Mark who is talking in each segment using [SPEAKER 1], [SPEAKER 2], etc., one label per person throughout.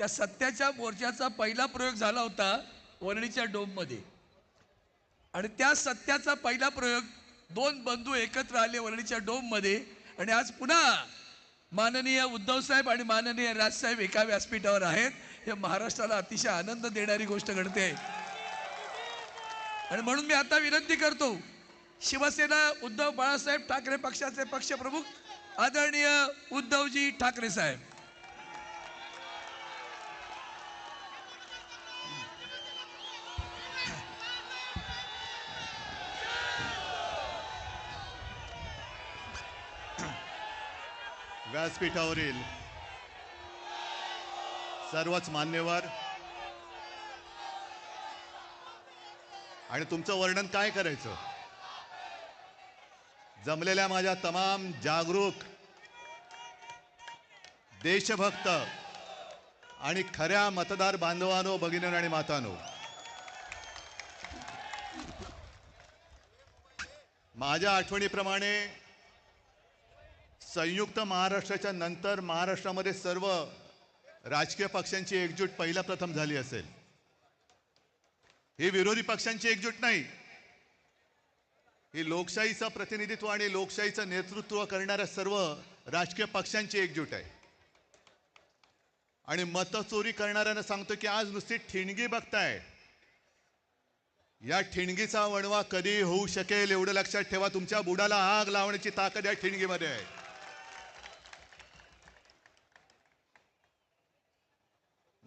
[SPEAKER 1] त्या सत्याच्या मोर्चाचा पहिला प्रयोग झाला होता वरळीच्या डोममध्ये. आणि त्या सत्याचा पहिला प्रयोग दोन बंधू एकत्र आले वरळीच्या डोममध्ये आणि आज पुन्हा माननीय उद्धव साहेब आणि माननीय राजसाहेब एका व्यासपीठावर आहेत. हे महाराष्ट्राला अतिशय आनंद देणारी गोष्ट घडते. आणि म्हणून मी आता विनंती करतो शिवसेना उद्धव बाळासाहेब ठाकरे पक्षाचे पक्षप्रमुख आदरणीय उद्धवजी ठाकरे साहेब.
[SPEAKER 2] व्यासपीठावरील सर्वच मान्यवर. आणि तुमचं वर्णन काय करायचं? जमलेल्या माझ्या तमाम जागरूक देशभक्त आणि खऱ्या मतदार बांधवानो भगिनीनो आणि मातानो. माझ्या आठवणीप्रमाणे संयुक्त महाराष्ट्राच्या नंतर महाराष्ट्रामध्ये सर्व राजकीय पक्षांची एकजूट पहिल्या प्रथम झाली असेल. ही विरोधी पक्षांची एकजूट नाही. ही लोकशाहीचं प्रतिनिधित्व आणि लोकशाहीचं नेतृत्व करणाऱ्या सर्व राजकीय पक्षांची एकजूट आहे. आणि मतचोरी करणाऱ्यांना सांगतो की आज नुसती ठिणगी बघताय. या ठिणगीचा वणवा कधी होऊ शकेल एवढं लक्षात ठेवा. तुमच्या बुडाला आग लावण्याची ताकद या ठिणगीमध्ये आहे.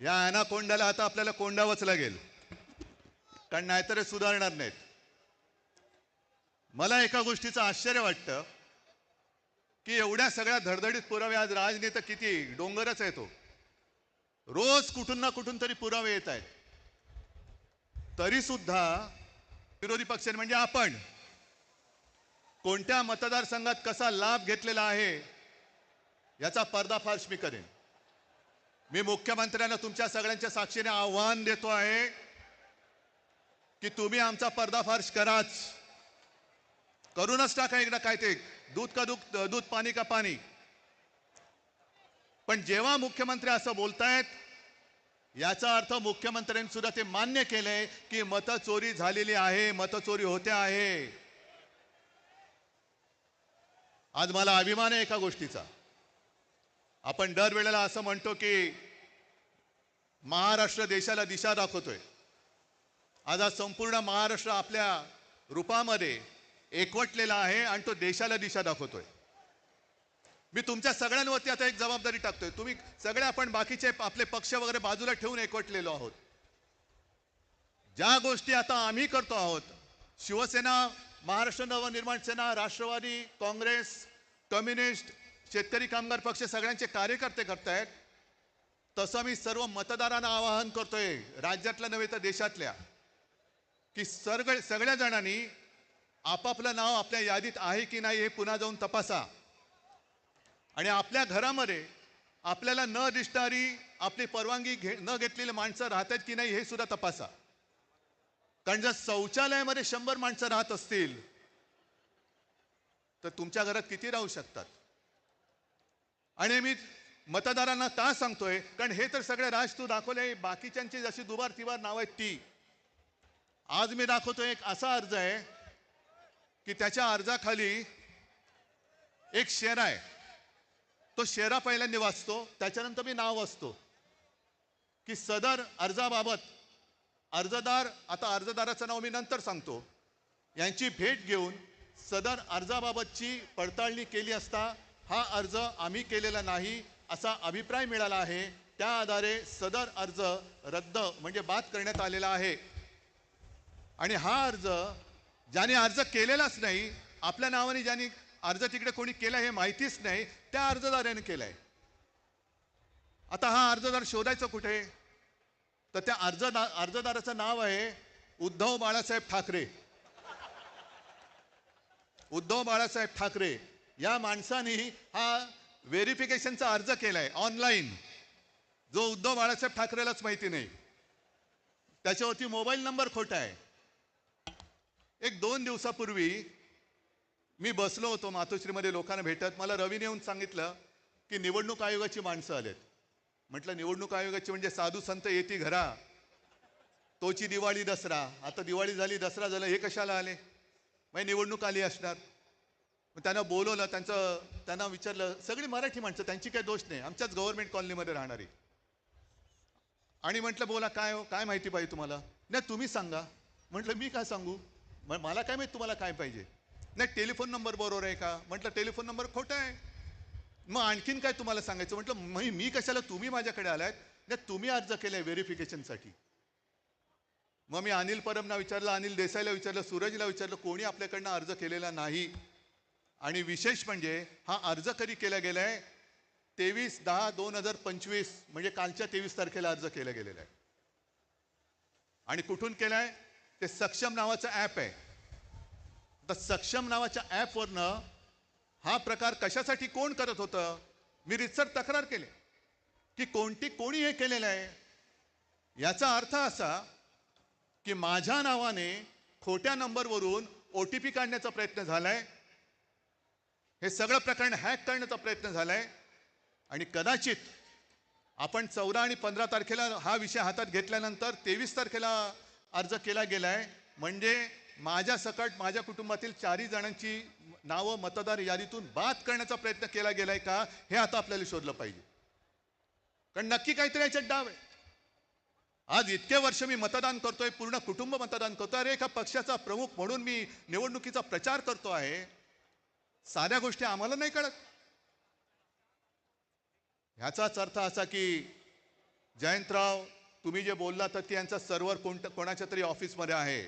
[SPEAKER 2] या अनाकोंडाला आता आपल्याला कोंडावंच लागेल. कारण नाहीतर सुधारणार नाहीत. मला एका गोष्टीचं आश्चर्य वाटतं की एवढ्या सगळ्या धडधडीत पुरावे आज राजनेता किती डोंगरच आहे तो हो. रोज कुठून ना कुठून तरी पुरावे येत आहेत. तरी सुद्धा विरोधी पक्षाने म्हणजे आपण. कोणत्या मतदारसंघात कसा लाभ घेतलेला आहे याचा पर्दाफाश मी करेन. मी मुख्यमंत्र्यांना तुमच्या सगळ्यांच्या साक्षीने आव्हान देतो आहे की तुम्ही आमचा पर्दाफाश कराच. करूनच टाका एकदा काय ते दूध का दूध दूध पाणी का पाणी. पण जेव्हा मुख्यमंत्री असं बोलतायत याचा अर्थ मुख्यमंत्र्यांनी सुद्धा ते मान्य केलंय की मतचोरी झालेली आहे मतचोरी होते आहे. आज मला अभिमान आहे एका गोष्टीचा. आपण दरवेळेला असं म्हणतो की महाराष्ट्र देशाला दिशा दाखवतोय. आज आज संपूर्ण महाराष्ट्र आपल्या रूपामध्ये एकवटलेला आहे आणि तो देशाला दिशा दाखवतोय. मी तुमच्या सगळ्यांवरती आता एक जबाबदारी टाकतोय. तुम्ही सगळे आपण बाकीचे आपले पक्ष वगैरे बाजूला ठेवून एकवटलेलो आहोत. ज्या गोष्टी आता आम्ही करतो आहोत शिवसेना महाराष्ट्र नवनिर्माण सेना राष्ट्रवादी काँग्रेस कम्युनिस्ट शेतकरी कामगार पक्ष सगळ्यांचे कार्यकर्ते करतायत. तसं मी सर्व मतदारांना आवाहन करतोय राज्यातल्या नव्हे तर देशातल्या की सगळ सगळ्या जणांनी आपापलं नाव आपल्या यादीत आहे की नाही हे पुन्हा जाऊन तपासा. आणि आपल्या घरामध्ये आपल्याला न दिसणारी आपली परवानगी घे न घेतलेली माणसं राहतात की नाही हे सुद्धा तपासा. कारण जर शौचालयामध्ये शंभर माणसं राहत असतील तर तुमच्या घरात किती राहू शकतात? आणि मी मतदारांना का सांगतोय कारण हे तर सगळे राज तू दाखवले बाकीच्यांची जशी दुबार तिबार नाव आहेत ती. आज मी दाखवतोय एक असा अर्ज आहे की त्याच्या अर्जाखाली एक शेरा आहे. तो शेरा पहिल्यांदा वाचतो त्याच्यानंतर मी नाव वाचतो. की सदर अर्जाबाबत अर्जदार आता अर्जदाराचं नाव मी नंतर सांगतो. यांची भेट घेऊन सदर अर्जाबाबतची पडताळणी केली असता हा अर्ज आम्ही केलेला नाही असा अभिप्राय मिळाला आहे. त्या आधारे सदर अर्ज रद्द म्हणजे बाद करण्यात आलेला आहे. आणि हा अर्ज ज्याने अर्ज केलेलाच नाही आपल्या नावाने ज्याने अर्ज तिकडे कोणी केला हे माहितीच नाही त्या अर्जदाराने केलाय. आता हा अर्जदार शोधायचं कुठे? तर त्या अर्जदा अर्जदाराचं नाव आहे उद्धव बाळासाहेब ठाकरे. उद्धव बाळासाहेब ठाकरे. या माणसाने हा व्हेरिफिकेशनचा अर्ज केलाय ऑनलाईन. जो उद्धव बाळासाहेब ठाकरेलाच माहिती नाही. त्याच्यावरती मोबाईल नंबर खोटा आहे. एक दोन दिवसापूर्वी मी बसलो होतो मातोश्रीमध्ये लोकांना भेटत. मला रवीने येऊन सांगितलं की निवडणूक आयोगाची माणसं आलेत. म्हटलं निवडणूक आयोगाची म्हणजे साधू संत येती घरा. तोची दिवाळी दसरा. आता दिवाळी झाली दसरा झाला हे कशाला आले? मग निवडणूक आली असणार. त्यांना बोलवलं त्यांचं त्यांना विचारलं सगळी मराठी माणसं त्यांची काही दोष नाही आमच्याच गव्हर्नमेंट कॉलनीमध्ये राहणारी. आणि म्हटलं बोला काय हो काय माहिती पाहिजे तुम्हाला? नाही तुम्ही सांगा. म्हटलं मी काय सांगू? म- मला काय माहिती तुम्हाला काय पाहिजे? नाही टेलिफोन नंबर बरोबर आहे का? म्हटलं टेलिफोन नंबर खोटा आहे. मग आणखीन काय तुम्हाला सांगायचं? म्हटलं मी मी कशाला तुम्ही माझ्याकडे आलात नाही तुम्ही अर्ज केलाय व्हेरिफिकेशनसाठी मग मी अनिल परबना विचारलं अनिल देसाईला विचारलं सूरजला विचारलं कोणी आपल्याकडनं अर्ज केलेला नाही? आणि विशेष म्हणजे हा अर्ज कधी केला गेलाय? तेवीस दहा दोन हजार पंचवीस म्हणजे कालच्या तेवीस तारखेला अर्ज केला गेलेला आहे. आणि कुठून केलाय? ते सक्षम नावाचं ॲप आहे. तर सक्षम नावाच्या ॲपवरनं हा प्रकार कशासाठी कोण करत होतं? मी रितसर तक्रार केली. की कोणती कोणी हे केलेलं आहे? याचा अर्थ असा की माझ्या नावाने खोट्या नंबरवरून ओ टी पी काढण्याचा प्रयत्न झालाय. हे सगळं प्रकरण हॅक करण्याचा प्रयत्न झालाय. आणि कदाचित आपण चौदा आणि पंधरा तारखेला हा विषय हातात घेतल्यानंतर तेवीस तारखेला अर्ज केला गेलाय. म्हणजे माझ्या सकट माझ्या कुटुंबातील चारही जणांची नावं मतदार यादीतून बाद करण्याचा प्रयत्न केला गेलाय का हे आता आपल्याला शोधलं पाहिजे. कारण नक्की काहीतरी याच्यात डाव आहे. आज इतके वर्ष मी मतदान करतोय पूर्ण कुटुंब मतदान करतोय. अरे एका पक्षाचा प्रमुख म्हणून मी निवडणुकीचा प्रचार करतो आहे. साध्या गोष्टी आम्हाला नाही कळत. ह्याचाच अर्थ असा की जयंतराव तुम्ही जे बोलला तर त्यांचा सर्व्हर कोणत्या कोणाच्या तरी ऑफिसमध्ये आहे.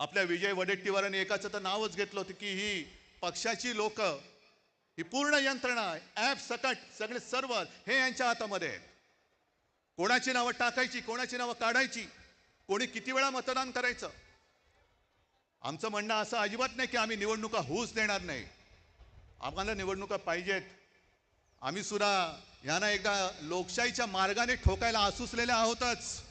[SPEAKER 2] आपल्या विजय वडेट्टीवारांनी एकाचं तर नावच घेतलं होतं की ही पक्षाची लोक ही पूर्ण यंत्रणा ॲप सकट सगळे सर्व्हर हे यांच्या हातामध्ये आहेत. कोणाची नावं टाकायची कोणाची नावं काढायची कोणी किती वेळा मतदान करायचं? आमचं म्हणणं असं अजिबात नाही की आम्ही निवडणुका होऊच देणार नाही. आम्हाला निवडणुका पाहिजेत. आम्ही सुद्धा यांना एकदा लोकशाहीच्या मार्गाने ठोकायला आसुसलेले आहोतच.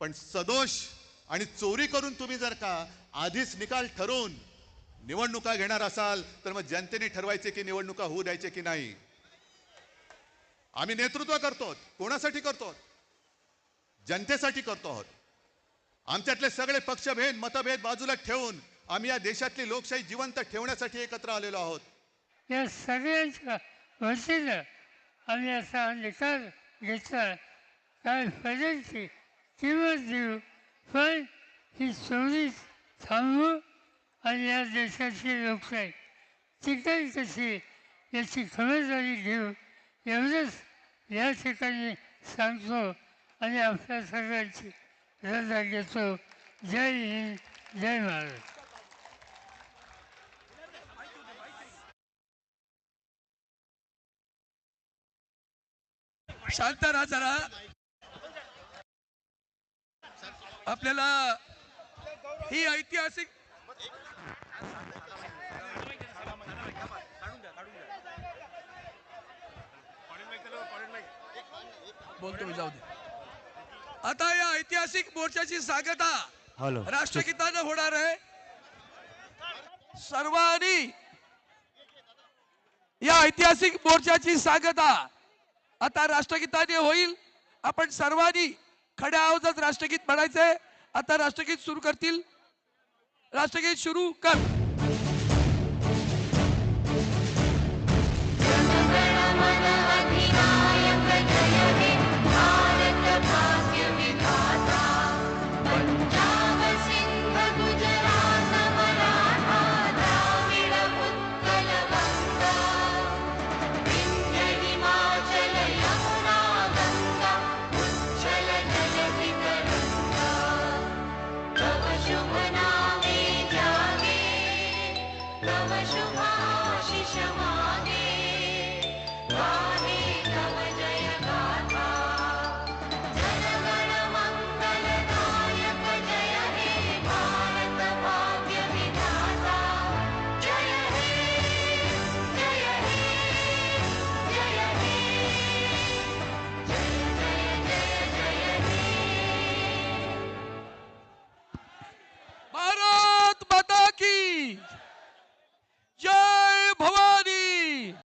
[SPEAKER 2] पण सदोष आणि चोरी करून तुम्ही जर का आधीच निकाल ठरवून निवडणुका घेणार असाल तर मग जनतेने ठरवायचे की निवडणुका होऊ द्यायचे की नाही. आम्ही नेतृत्व करतो कोणासाठी करतो जनतेसाठी करतो आहोत आमच्यातले सगळे पक्षभेद मतभेद बाजूला ठेवून आम्ही या देशातली लोकशाही जिवंत ठेवण्यासाठी एकत्र आलेलो आहोत.
[SPEAKER 3] या सगळ्यांच्या वतीनं आम्ही असा निकाल घेतला काय फरकची किंमत देऊ पण ही चोरी थांबवू आणि या देशाची लोकशाही टिकेल कशी याची खबरदारी घेऊ एवढंच या ठिकाणी सांगतो आणि आपल्या सगळ्यांची. रजा घेतो जय हिंद जय महाराज
[SPEAKER 1] शांत राहा जरा. आपल्याला ही ऐतिहासिक बोलतो मी जाऊ दे. आता या ऐतिहासिक मोर्चाची सांगता राष्ट्रगीतानं होणार आहे. सर्वांनी या ऐतिहासिक मोर्चाची सांगता आता राष्ट्रगीताने होईल. आपण सर्वांनी खड्या आवाजात राष्ट्रगीत म्हणायचंय. आता राष्ट्रगीत सुरू करतील. राष्ट्रगीत सुरू कर.